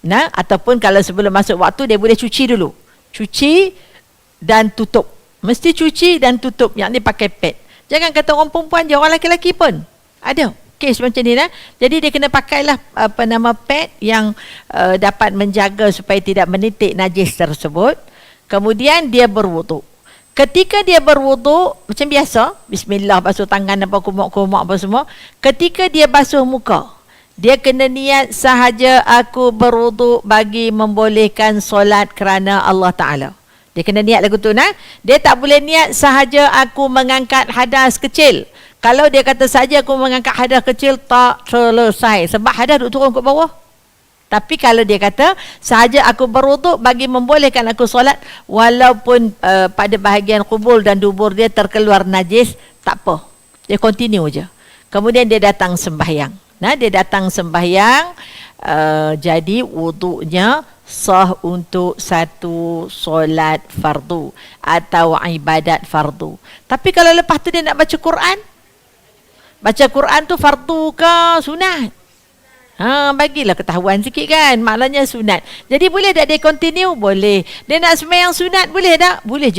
Nah, ataupun kalau sebelum masuk waktu dia boleh cuci dulu. Cuci dan tutup. Mesti cuci dan tutup. Yang ni pakai pad. Jangan kata orang perempuan je, orang lelaki pun. Ada kes macam ni nah. Jadi dia kena pakailah apa nama pad yang uh, dapat menjaga supaya tidak menitik najis tersebut. Kemudian dia berwuduk. Ketika dia berwuduk macam biasa, bismillah basuh tangan apa kumak-kumak apa semua. Ketika dia basuh muka, dia kena niat sahaja aku berwuduk bagi membolehkan solat kerana Allah Ta'ala. Dia kena niat lagu tu nah. Dia tak boleh niat sahaja aku mengangkat hadas kecil. Kalau dia kata saja aku mengangkat hadas kecil tak selesai sebab hadas duduk turun ke bawah. Tapi kalau dia kata sahaja aku berwuduk bagi membolehkan aku solat walaupun uh, pada bahagian kubul dan dubur dia terkeluar najis tak apa. Dia continue je. Kemudian dia datang sembahyang. Nah, dia datang sembahyang uh, jadi wuduknya sah untuk satu solat fardu atau ibadat fardu. Tapi kalau lepas tu dia nak baca Quran, baca Quran tu fardu ke sunat? Ha, bagilah ketahuan sikit kan. Maknanya sunat. Jadi boleh tak dia continue? Boleh. Dia nak sembahyang sunat boleh tak? Boleh